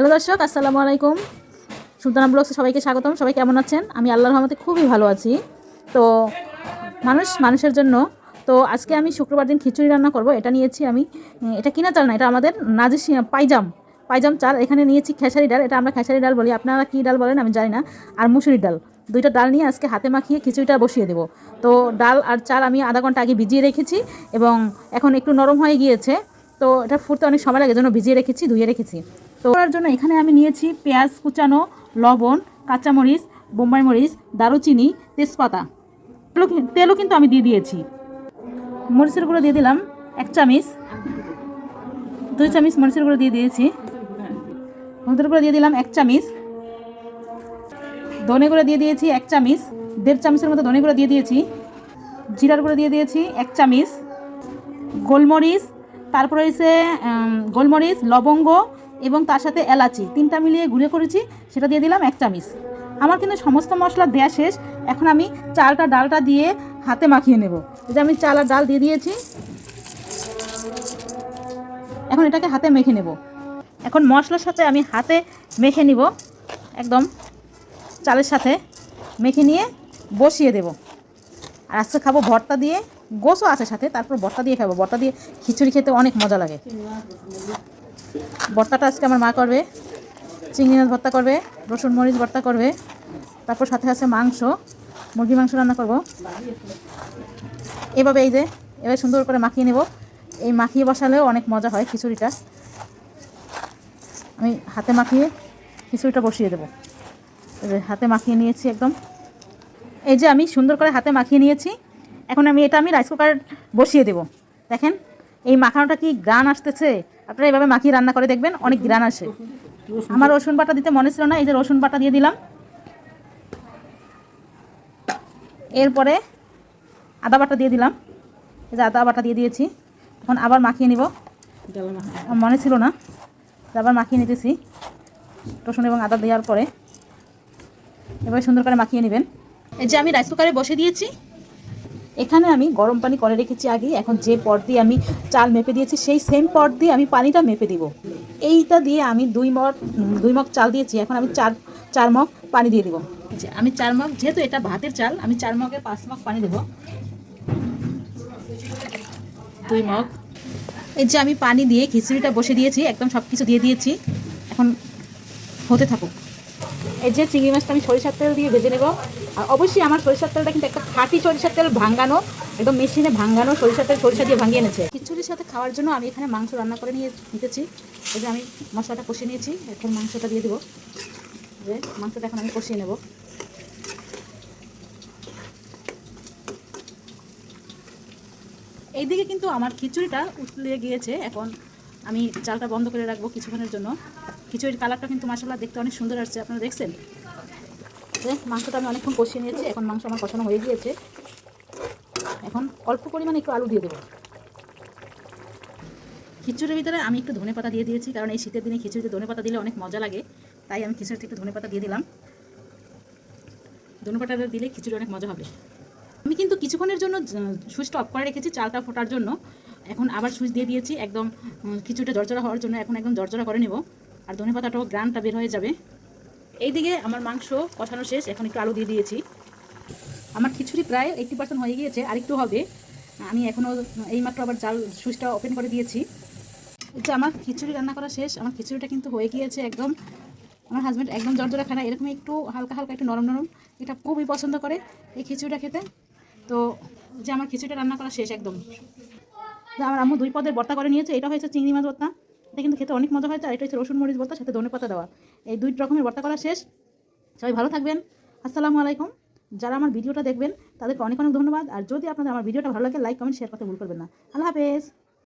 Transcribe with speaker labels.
Speaker 1: Hello দর্শক, আসসালামু আলাইকুম। সুলতানা ব্লগসে সবাইকে স্বাগতম। সবাই কেমন আছেন? আমি আল্লাহর রহমতে খুবই ভালো আছি। তো মানুষ মানুষের জন্য। তো আজকে আমি শুক্রবার দিন খিচুড়ি রান্না করব। এটা নিয়েছি আমি এটা কিনা চাল না, এটা আমাদের নাজিস পাইজাম পাইজাম চাল। এখানে নিয়েছি খেসারি ডাল। এটা আমরা খেসারি ডাল বলি। আপনারা কী ডাল বলেন আমি জানি না। আর মুসুরি ডাল। দুইটা ডাল নিয়ে আজকে হাতে মাখিয়ে খিচুড়িটা বসিয়ে দেবো। তো ডাল আর চাল আমি আধা ঘণ্টা আগে ভিজিয়ে রেখেছি এবং এখন একটু নরম হয়ে গিয়েছে। তো এটা ফুটতে অনেক সময় লাগে জন্য ভিজিয়ে রেখেছি, ধুয়ে রেখেছি। তো করার জন্য এখানে আমি নিয়েছি পেঁয়াজ কুচানো, লবণ, কাঁচামরিচ, বোম্বাই মরিচ, দারুচিনি, তেজপাতা। তেলও তেলও কিন্তু আমি দিয়ে দিয়েছি। মরিচের গুঁড়ো দিয়ে দিলাম এক চামিচ। দুই চামিচ মরিচের গুঁড়ো দিয়ে দিয়েছি। হলুদের গুঁড়ো দিয়ে দিলাম এক চামিচ। ধনে গুঁড়ো দিয়ে দিয়েছি এক চামিচ। দেড় চামচের মতো ধনে গুঁড়ো দিয়ে দিয়েছি। জিরার গুঁড়ো দিয়ে দিয়েছি এক চামিচ। গোলমরিচ, তারপরে হয়েছে গোলমরিচ, লবঙ্গ এবং তার সাথে এলাচি, তিনটা মিলিয়ে গুঁড়ো করেছি, সেটা দিয়ে দিলাম এক চামিচ। আমার কিন্তু সমস্ত মশলা দেওয়া শেষ, এখন আমি চালটা, ডালটা দিয়ে হাতে মাখিয়ে নেব। যে আমি চাল আর ডাল দিয়ে দিয়েছি। এখন এটাকে হাতে মেখে নেব। এখন মশলার সাথে আমি হাতে মেখে নিব, একদম চালের সাথে মেখে নিয়ে বসিয়ে দেব। আর আজকে খাব ভর্তা দিয়ে, গোসও আছে সাথে, তারপর ভর্তা দিয়ে খাব। ভর্তা দিয়ে খিচুড়ি খেতে অনেক মজা লাগে। ভর্তাটা আজকে আমার মা করবে, চিংড়ি মাছ ভর্তা করবে, রসুন, মরিচ ভর্তা করবে, তারপর সাথে আছে মাংস মুরগি মাংস রান্না করব। এভাবে এই যে, এভাবে সুন্দর করে মাখিয়ে নেব। এই মাখিয়ে বসালেও অনেক মজা হয় খিচুড়িটা। আমি হাতে মাখিয়ে খিচুড়িটা বসিয়ে দেবো। হাতে মাখিয়ে নিয়েছি একদম। এই যে আমি সুন্দর করে হাতে মাখিয়ে নিয়েছি। এখন আমি এটা আমি রাইস কুকার বসিয়ে দেব। দেখেন, এই মাখানোটা কি গান আসতেছে। আপনারা এইভাবে মাখিয়ে রান্না করে দেখবেন, অনেক গ্রান আসে। আমার রসুন বাটা দিতে মনে ছিল না, এই যে রসুন বাটা দিয়ে দিলাম। এরপরে আদা বাটা দিয়ে দিলাম। এই যে আদা বাটা দিয়ে দিয়েছি। এখন আবার মাখিয়ে নিব। মনে ছিল না আবার মাখিয়ে নিতেছি। রসুন এবং আদা দেওয়ার পরে। এবার সুন্দর করে মাখিয়ে নেবেন। এই যে আমি রাইস কুকারে বসে দিয়েছি। এখানে আমি গরম পানি করে রেখেছি আগে, এখন যে পট দিয়ে আমি চাল মেপে দিয়েছি, সেই সেম পট দিয়ে আমি পানিটা মেপে দিব। এইটা দিয়ে আমি দুই মগ দুই মগ চাল দিয়েছি, এখন আমি চার চার মগ পানি দিয়ে দিব। আমি চার মগ, যেহেতু এটা ভাতের চাল, আমি চার মগে পাঁচ মগ পানি দেবো। দুই মগ। এই যে, আমি পানি দিয়ে খিচুড়িটা বসে দিয়েছি, একদম সব কিছু দিয়ে দিয়েছি। এখন হতে থাকুক। এই যে চিংড়ি মাছটা আমি সরিষার তেল দিয়ে ভেজে নেব। আর অবশ্যই আমার সরিষার তেলটা কিন্তু একটা খাঁটি সরিষার তেল ভাঙানো, একদম মেশিনে ভাঙানো সরিষার তেল, সরিষা দিয়ে ভাঙিয়ে এনেছে। খিচুড়ির সাথে খাওয়ার জন্য আমি এখানে মাংস রান্না করে নিয়ে নিতেছি। এই যে আমি মশলাটা কষিয়ে নিয়েছি, এখন মাংসটা দিয়ে দেবো। যে মাংসটা এখন আমি কষিয়ে নেব। এইদিকে কিন্তু আমার খিচুড়িটা উতলে গিয়েছে। এখন আমি চালটা বন্ধ করে রাখব কিছুক্ষণের জন্য। খিচুড়ির কালারটা কিন্তু মাসাল্লাহ দেখতে অনেক সুন্দর আসছে, আপনারা দেখছেন? মাংসটা আমি অনেকক্ষণ কষিয়ে নিয়েছি, এখন মাংস আমার কষানো হয়ে গিয়েছে। এখন অল্প পরিমাণে একটু আলু দিয়ে দেবো। খিচুড়ির ভিতরে আমি একটু ধনে পাতা দিয়ে দিয়েছি, কারণ এই শীতের দিনে খিচুড়িতে ধনে পাতা দিলে অনেক মজা লাগে, তাই আমি খিচুড়িতে একটু ধনে পাতা দিয়ে দিলাম। ধনে পাতা দিলে খিচুড়ি অনেক মজা হবে। আমি কিন্তু কিছুক্ষণের জন্য সুইচটা অফ করে রেখেছি, চালটা ফোটার জন্য। এখন আবার সুইচ দিয়ে দিয়েছি, একদম খিচুড়িটা জর্জরা হওয়ার জন্য এখন একদম জর্জরা করে নেব। আর ধনে পাতাটাও গ্রানটা বের হয়ে যাবে। এইদিকে আমার মাংস কষানো শেষ, এখন একটু আলু দিয়ে দিয়েছি। আমার খিচুড়ি প্রায় এইটটি পার্সেন্ট হয়ে গিয়েছে আর একটু হবে। আমি এখনও এইমাত্র আবার চাল সুইচটা ওপেন করে দিয়েছি। যে আমার খিচুড়ি রান্না করা শেষ, আমার খিচুড়িটা কিন্তু হয়ে গিয়েছে একদম। আমার হাজব্যান্ড একদম জর্জরা খানা এরকম একটু হালকা হালকা একটু নরম নরম, এটা খুবই পছন্দ করে এই খিচুড়িটা খেতে। তো যে আমার খিচুড়িটা রান্না করা শেষ একদম। আমার আম্মু দুই পদের ভর্তা করে নিয়েছে, এটা হয়েছে চিংড়ি মাছ ভর্তা। এটা কিন্তু খেতে অনেক মজা হয় আর এটা হচ্ছে রসুন মরিচ ভর্তা সাথে ধনে পাতা দেওয়া। এই দুই রকমের ভর্তা করা শেষ। সবাই ভালো থাকবেন। আসসালামু আলাইকুম। যারা আমার ভিডিওটা দেখবেন, তাদেরকে অনেক অনেক ধন্যবাদ। আর যদি আপনাদের আমার ভিডিওটা ভালো লাগে লাইক কমেন্ট শেয়ার করতে ভুল করবেন না। আল্লাহ হাফেজ।